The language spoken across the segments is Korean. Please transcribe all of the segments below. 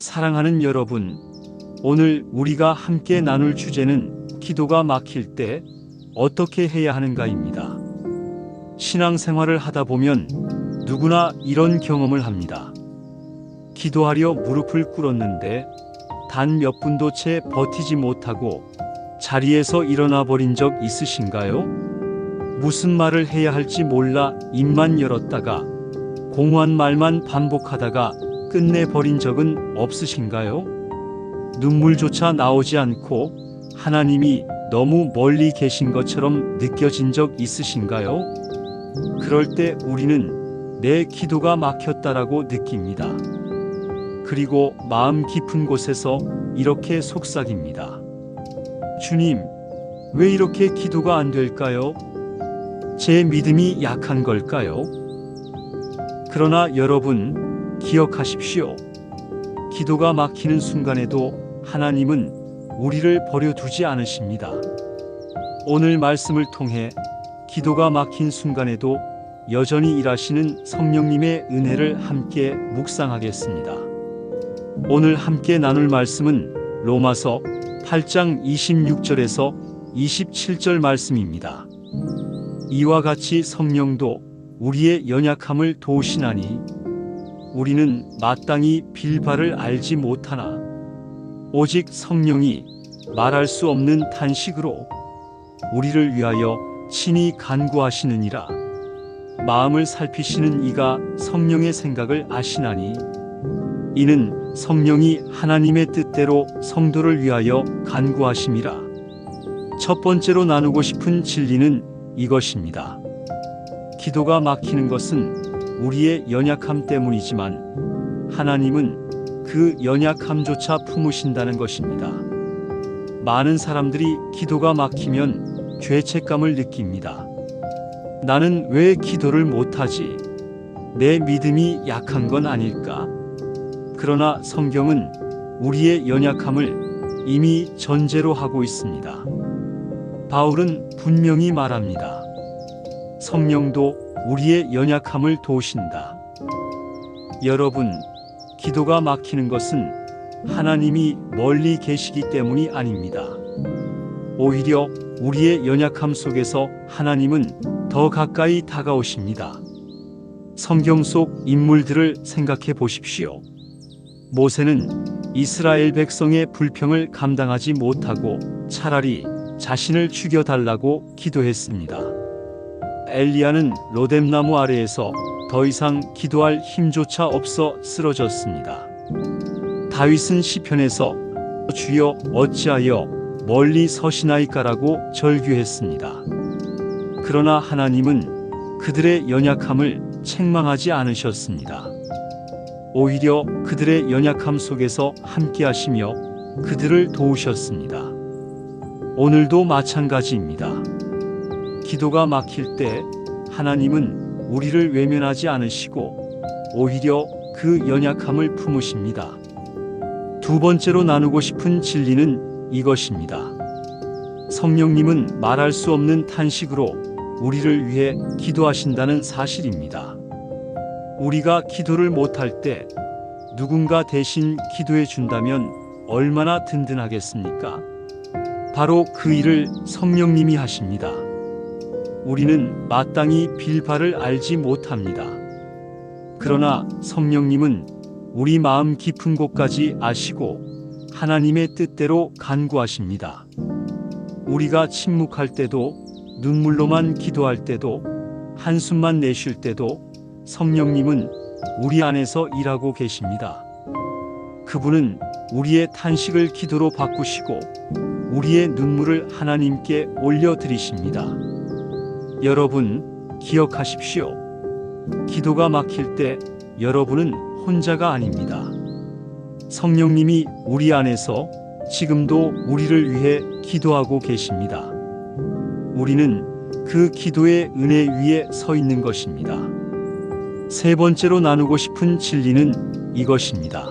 사랑하는 여러분, 오늘 우리가 함께 나눌 주제는 기도가 막힐 때 어떻게 해야 하는가입니다. 신앙생활을 하다 보면 누구나 이런 경험을 합니다. 기도하려 무릎을 꿇었는데 단 몇 분도 채 버티지 못하고 자리에서 일어나 버린 적 있으신가요? 무슨 말을 해야 할지 몰라 입만 열었다가 공허한 말만 반복하다가 끝내 버린 적은 없으신가요? 눈물조차 나오지 않고 하나님이 너무 멀리 계신 것처럼 느껴진 적 있으신가요? 그럴 때 우리는 내 기도가 막혔다라고 느낍니다. 그리고 마음 깊은 곳에서 이렇게 속삭입니다. 주님, 왜 이렇게 기도가 안 될까요? 제 믿음이 약한 걸까요? 그러나 여러분, 기억하십시오. 기도가 막히는 순간에도 하나님은 우리를 버려두지 않으십니다. 오늘 말씀을 통해 기도가 막힌 순간에도 여전히 일하시는 성령님의 은혜를 함께 묵상하겠습니다. 오늘 함께 나눌 말씀은 로마서 8장 26절에서 27절 말씀입니다. 이와 같이 성령도 우리의 연약함을 도우시나니 우리는 마땅히 빌바를 알지 못하나 오직 성령이 말할 수 없는 탄식으로 우리를 위하여 친히 간구하시느니라 마음을 살피시는 이가 성령의 생각을 아시나니 이는 성령이 하나님의 뜻대로 성도를 위하여 간구하심이라 첫 번째로 나누고 싶은 진리는 이것입니다. 기도가 막히는 것은 우리의 연약함 때문이지만 하나님은 그 연약함조차 품으신다는 것입니다. 많은 사람들이 기도가 막히면 죄책감을 느낍니다. 나는 왜 기도를 못하지? 내 믿음이 약한 건 아닐까? 그러나 성경은 우리의 연약함을 이미 전제로 하고 있습니다. 바울은 분명히 말합니다. 성령도 우리의 연약함을 도우신다. 여러분, 기도가 막히는 것은 하나님이 멀리 계시기 때문이 아닙니다. 오히려 우리의 연약함 속에서 하나님은 더 가까이 다가오십니다. 성경 속 인물들을 생각해 보십시오. 모세는 이스라엘 백성의 불평을 감당하지 못하고 차라리 자신을 죽여달라고 기도했습니다. 엘리야는 로뎀나무 아래에서 더 이상 기도할 힘조차 없어 쓰러졌습니다. 다윗은 시편에서 주여 어찌하여 멀리 서시나이까라고 절규했습니다. 그러나 하나님은 그들의 연약함을 책망하지 않으셨습니다. 오히려 그들의 연약함 속에서 함께 하시며 그들을 도우셨습니다. 오늘도 마찬가지입니다. 기도가 막힐 때 하나님은 우리를 외면하지 않으시고 오히려 그 연약함을 품으십니다. 두 번째로 나누고 싶은 진리는 이것입니다. 성령님은 말할 수 없는 탄식으로 우리를 위해 기도하신다는 사실입니다. 우리가 기도를 못할 때 누군가 대신 기도해 준다면 얼마나 든든하겠습니까? 바로 그 일을 성령님이 하십니다. 우리는 마땅히 빌바를 알지 못합니다. 그러나 성령님은 우리 마음 깊은 곳까지 아시고 하나님의 뜻대로 간구하십니다. 우리가 침묵할 때도 눈물로만 기도할 때도 한숨만 내쉴 때도 성령님은 우리 안에서 일하고 계십니다. 그분은 우리의 탄식을 기도로 바꾸시고 우리의 눈물을 하나님께 올려드리십니다. 여러분, 기억하십시오. 기도가 막힐 때 여러분은 혼자가 아닙니다. 성령님이 우리 안에서 지금도 우리를 위해 기도하고 계십니다. 우리는 그 기도의 은혜 위에 서 있는 것입니다. 세 번째로 나누고 싶은 진리는 이것입니다.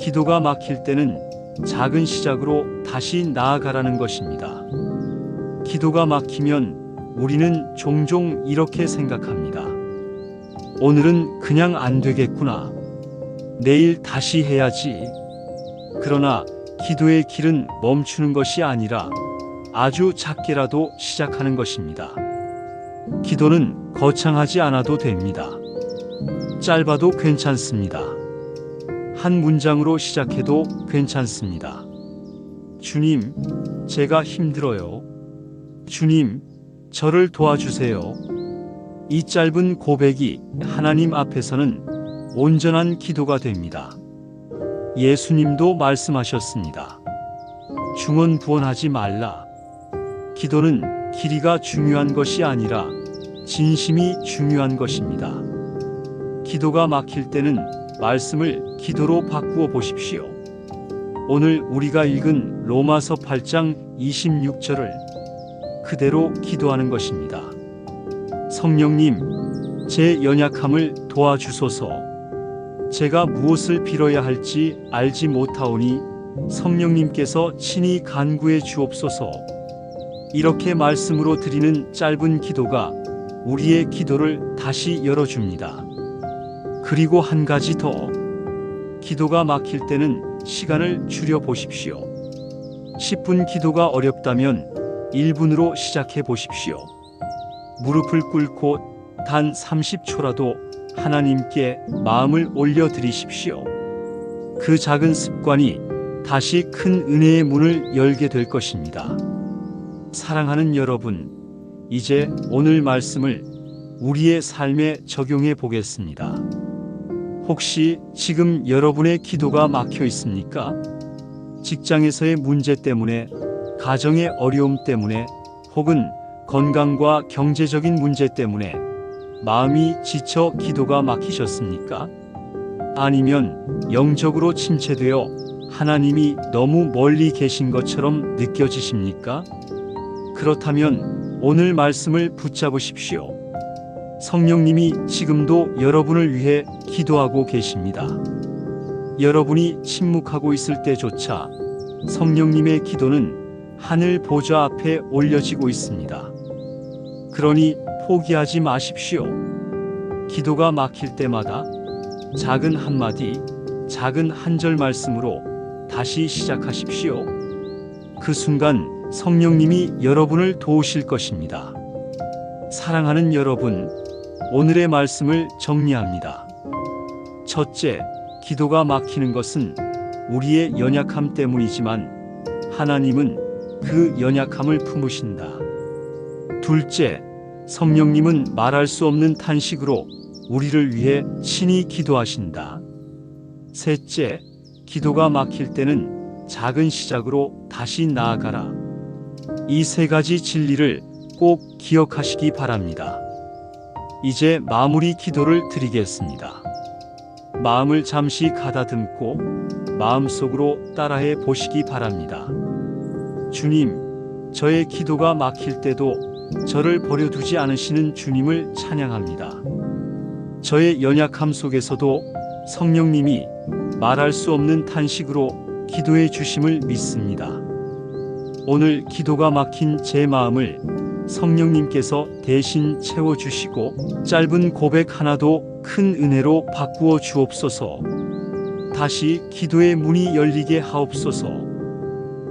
기도가 막힐 때는 작은 시작으로 다시 나아가라는 것입니다. 기도가 막히면 우리는 종종 이렇게 생각합니다. 오늘은 그냥 안 되겠구나. 내일 다시 해야지. 그러나 기도의 길은 멈추는 것이 아니라 아주 작게라도 시작하는 것입니다. 기도는 거창하지 않아도 됩니다. 짧아도 괜찮습니다. 한 문장으로 시작해도 괜찮습니다. 주님, 제가 힘들어요. 주님, 저를 도와주세요. 이 짧은 고백이 하나님 앞에서는 온전한 기도가 됩니다. 예수님도 말씀하셨습니다. 중언부언하지 말라. 기도는 길이가 중요한 것이 아니라 진심이 중요한 것입니다. 기도가 막힐 때는 말씀을 기도로 바꾸어 보십시오. 오늘 우리가 읽은 로마서 8장 26절을 그대로 기도하는 것입니다. 성령님, 제 연약함을 도와주소서. 제가 무엇을 빌어야 할지 알지 못하오니 성령님께서 친히 간구해 주옵소서. 이렇게 말씀으로 드리는 짧은 기도가 우리의 기도를 다시 열어줍니다. 그리고 한 가지 더. 기도가 막힐 때는 시간을 줄여 보십시오. 10분 기도가 어렵다면 1분으로 시작해 보십시오. 무릎을 꿇고 단 30초라도 하나님께 마음을 올려드리십시오. 그 작은 습관이 다시 큰 은혜의 문을 열게 될 것입니다. 사랑하는 여러분, 이제 오늘 말씀을 우리의 삶에 적용해 보겠습니다. 혹시 지금 여러분의 기도가 막혀 있습니까? 직장에서의 문제 때문에, 가정의 어려움 때문에, 혹은 건강과 경제적인 문제 때문에 마음이 지쳐 기도가 막히셨습니까? 아니면 영적으로 침체되어 하나님이 너무 멀리 계신 것처럼 느껴지십니까? 그렇다면 오늘 말씀을 붙잡으십시오. 성령님이 지금도 여러분을 위해 기도하고 계십니다. 여러분이 침묵하고 있을 때조차 성령님의 기도는 하늘 보좌 앞에 올려지고 있습니다. 그러니 포기하지 마십시오. 기도가 막힐 때마다 작은 한마디, 작은 한 절 말씀으로 다시 시작하십시오. 그 순간 성령님이 여러분을 도우실 것입니다. 사랑하는 여러분, 오늘의 말씀을 정리합니다. 첫째, 기도가 막히는 것은 우리의 연약함 때문이지만 하나님은 그 연약함을 품으신다. 둘째, 성령님은 말할 수 없는 탄식으로 우리를 위해 친히 기도하신다. 셋째, 기도가 막힐 때는 작은 시작으로 다시 나아가라. 이 세 가지 진리를 꼭 기억하시기 바랍니다. 이제 마무리 기도를 드리겠습니다. 마음을 잠시 가다듬고 마음속으로 따라해 보시기 바랍니다. 주님, 저의 기도가 막힐 때도 저를 버려두지 않으시는 주님을 찬양합니다. 저의 연약함 속에서도 성령님이 말할 수 없는 탄식으로 기도해 주심을 믿습니다. 오늘 기도가 막힌 제 마음을 성령님께서 대신 채워주시고 짧은 고백 하나도 큰 은혜로 바꾸어 주옵소서. 다시 기도의 문이 열리게 하옵소서.